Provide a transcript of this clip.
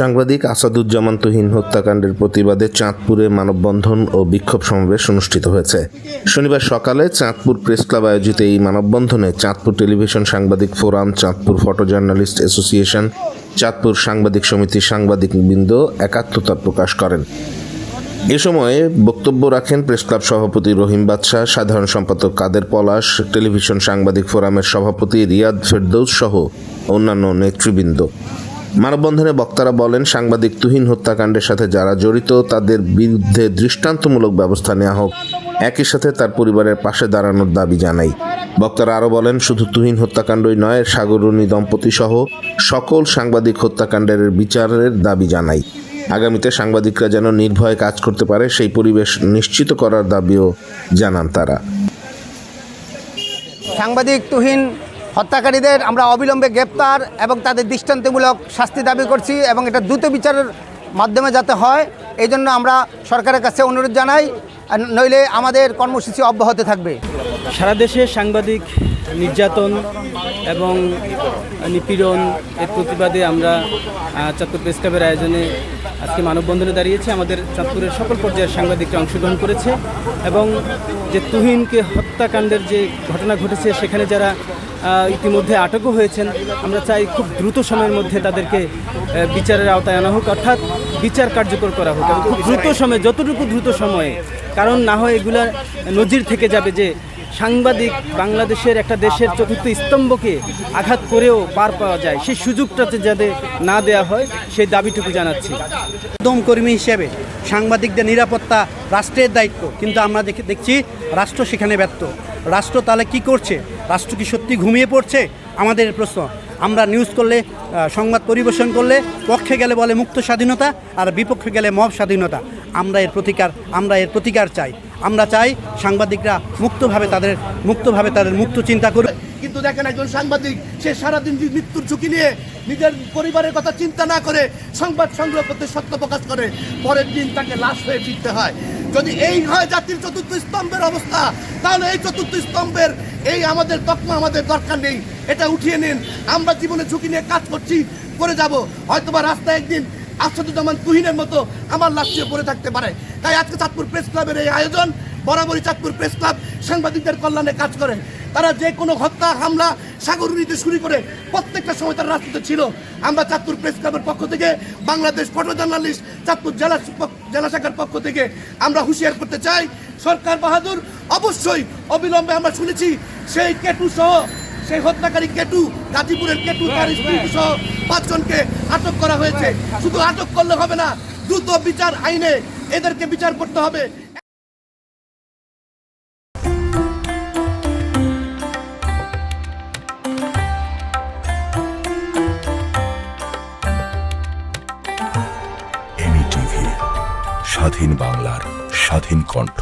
সাংবাদিক আসাদুজ্জামান তুহিন হত্যাকাণ্ডের প্রতিবাদে চাঁদপুরে মানববন্ধন ও বিক্ষোভ সমাবেশ অনুষ্ঠিত হয়েছে। শনিবার সকালে চাঁদপুর প্রেস ক্লাব আয়োজিত এই মানববন্ধনে চাঁদপুর টেলিভিশন সাংবাদিক forum, Chandpur photo journalist association, Chandpur সাংবাদিক সমিতির সাংবাদিকবৃন্দ একাত্মতা প্রকাশ করেন। এ সময়ে বক্তব্য রাখেন প্রেস ক্লাব সভাপতি রহিম বাদশাহ, সাধারণ সম্পাদক কাদের পলাশ, টেলিভিশন সাংবাদিক ফোরামের সভাপতি রিয়াদ ফেরদৌস সহ অন্যান্য নেতৃবৃন্দ। মানববন্ধনে বক্তারা বলেন, সাংবাদিক তুহিন হত্যাকাণ্ডের সাথে যারা জড়িত, তাদের বিরুদ্ধে দৃষ্টান্তমূলক ব্যবস্থা নেওয়া হোক। একই সাথে তার পরিবারের পাশে দাঁড়ানোর দাবি জানাই। বক্তারা আরও বলেন, শুধু তুহিন হত্যাকাণ্ডই নয় সাগরণী দম্পতি সহ সকল সাংবাদিক হত্যাকাণ্ডের বিচারের দাবি জানাই। আগামীতে সাংবাদিকরা যেন নির্ভয়ে কাজ করতে পারে, সেই পরিবেশ নিশ্চিত করার দাবিও জানান তারা। সাংবাদিক তুহিন হত্যাকারীদের আমরা অবিলম্বে গ্রেপ্তার এবং তাদের দৃষ্টান্তমূলক শাস্তি দাবি করছি এবং এটা দ্রুত বিচারের মাধ্যমে যাতে হয়, এই জন্য আমরা সরকারের কাছে অনুরোধ জানাই নইলে আমাদের কর্মসূচি অব্যাহত থাকবে। সারা দেশে সাংবাদিক নির্যাতন এবং নিপীড়ন এর প্রতিবাদে আমরা চাঁদপুর প্রেস ক্লাবের আয়োজনে আজকে মানববন্ধনে দাঁড়িয়েছে আমাদের চাঁদপুরের সকল পর্যায়ের সাংবাদিকরা অংশগ্রহণ করেছে এবং যে তুহিনকে হত্যাকাণ্ডের যে ঘটনা ঘটেছে, সেখানে যারা ইতিমধ্যে আটকও হয়েছেন, আমরা চাই খুব দ্রুত সময়ের মধ্যে তাদেরকে বিচারের আওতায় আনা হোক, অর্থাৎ বিচার কার্যকর করা হোক। খুব দ্রুত সময়ে, যতটুকু দ্রুত সময়ে, কারণ না হয় এগুলা নজির থেকে যাবে যে সাংবাদিক বাংলাদেশের একটা দেশের চতুর্থ স্তম্ভকে আঘাত করেও পার পাওয়া যায়। সেই সুযোগটাতে যাতে না দেয়া হয়, সেই দাবিটুকু জানাচ্ছি। কর্মী হিসেবে সাংবাদিকদের নিরাপত্তা রাষ্ট্রের দায়িত্ব। কিন্তু আমরা দেখে দেখছি রাষ্ট্র সেখানে ব্যর্থ। রাষ্ট্র তাহলে কি করছে? রাষ্ট্র কি সত্যি ঘুমিয়ে পড়ছে? আমাদের প্রশ্ন। আমরা নিউজ করলে সংবাদ পরিবেশন করলে, পক্ষে গেলে বলে মুক্ত স্বাধীনতা আর বিপক্ষে গেলে মব স্বাধীনতা। আমরা এর প্রতিকার, আমরা এর প্রতিকার চাই। আমরা চাই সাংবাদিকরা মুক্তভাবে তাদের মুক্তভাবে তাদের মুক্ত চিন্তা করুক। কিন্তু দেখেন একজন সাংবাদিক, সে সারাদিন মৃত্যুর ঝুঁকি নিয়ে নিজের পরিবারের কথা চিন্তা না করে সংবাদ সংগ্রহ করতে সত্য প্রকাশ করে, পরের দিন তাকে লাশ হয়ে ফিরতে হয়। যদি এই হয় জাতির চতুর্থ স্তম্ভের অবস্থা, তাহলে এই চতুর্থ স্তম্ভের এই আমাদের তকমা আমাদের দরকার নেই। এটা উঠিয়ে নিন। আমরা জীবনে ঝুঁকি নিয়ে কাজ করছি, করে যাব। হয়তোবা রাস্তায় একদিন আসাদুজ্জামান তুহিনের মতো আমার লাশটিও পড়ে থাকতে পারে। তাই আজকে চাঁদপুর প্রেস ক্লাবের এই আয়োজন, বরাবরই চাঁদপুর প্রেস ক্লাব সাংবাদিকদের কল্যাণে কাজ করে। তারা যে কোনো হত্যা, হামলা, সাগর নিতে শুরু করে প্রত্যেকটা সময় তার রাস্তাতে ছিল। আমরা চাঁদপুর প্রেস ক্লাবের পক্ষ থেকে, বাংলাদেশ ফটো জার্নালিস্ট চাঁদপুর জেলা জেলা শাখার পক্ষ থেকে আমরা হুঁশিয়ার করতে চাই। সরকার বাহাদুর অবশ্যই অবিলম্বে আমরা শুনেছি, সেই কেটু সহ সেই হত্যাকারী কেটু গাজীপুরের কেটু তার স্ত্রী সহ পাঁচজনকে আটক করা হয়েছে। শুধু আটক করলে হবে না দ্রুত বিচার আইনে এদেরকে বিচার করতে হবে। স্বাধীন বাংলার স্বাধীন কণ্ঠ।